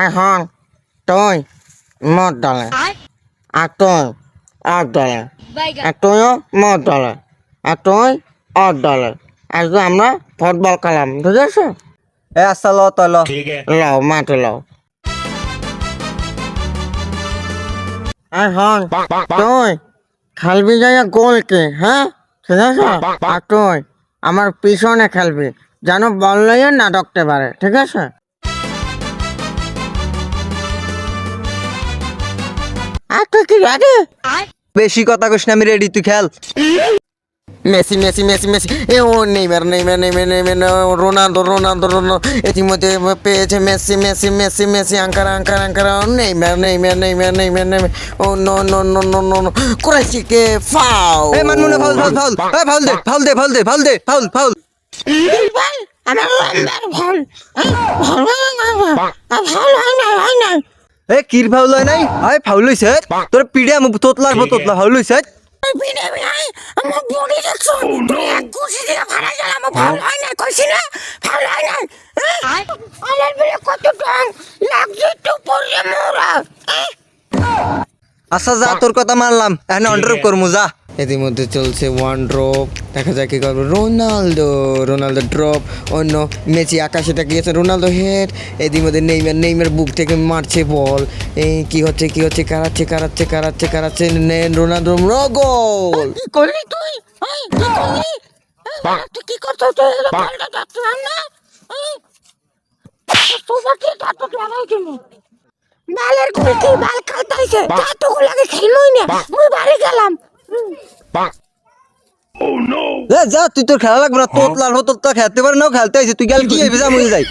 এখন তুই মদ দলে আর তুই অর দলে আর তুইও মদ দলে আর তুই অর দলে আজকে আমরা ফুটবল খেলাম ঠিক আছে। এ আচ্ছা ল তই ল লও মাঠে লও এখন তুই খেলবি যাইয়া গোলকে হ্যাঁ ঠিক আছে আর তুই আমার পিছনে খেলবি যেন বল লইয়া না ঢুকতে পারে ঠিক আছে কি বেশি কথা কইস না আমি রেডি তুই খেল। Messi Messi Messi Messi. এ ও Neymar Neymar Neymar Neymar Ronaldo Ronaldo Ronaldo. ইতিমধ্যে পেয়েছে Messi Messi Messi Messi Ankara Ankara Ankara. Neymar Neymar Neymar Neymar Neymar. Oh no no no no no no করেছি কে ফাউ এ মানমুনে foul foul foul. এ foul দে foul দে ফাউল দে ফাউল দে ফাউল ফাউল। আমার ভালো ভালো হয় হয় এ কির ফাউল হয় নাই? আই ফাউল হইছে তোর পিড়ে আমি তোতলার পর তোতলা ফাউল হইছে বিনে বিনে আমার বডি দেখছ তুই এক ঘুষি দিয়ে ফাড়া গেল আমার ভালো হয় না কইছি না ভালো হয় না হ্যাঁ? আমার বলে কত টং লাগছে তো পড়ে মোরা আচ্ছা যা তোর কথা মানলাম। এখন অন্ডার করমু যা। ইতিমধ্যে চলছে ওয়ান ড্রপ দেখা যাক কি করব। রোনালদো রোনালদো ড্রপ অন্য মেসি আকাশে তাকিয়েছে রোনালদো হেড ইতিমধ্যে নেইমার নেইমার বুক থেকে মারছে বল। এই কি হচ্ছে কি হচ্ছে কারাচ্ছে কারাচ্ছে কারাচ্ছে কারাচ্ছে নেন রোনালদো গোল। করলি তুই? কি তুই করছ তুই না। এই, দাঁত লাগাই কেন বালেরগুলো কি বাল খাইতাইছে দাঁত লাগে খেলমই না মুই বাড়ি গেলাম। যা, তুই তোর খেলা লাগবে না তোর লাল হতো খেলতে পারে না খেলতে আইসি তুই গেল কি যাই।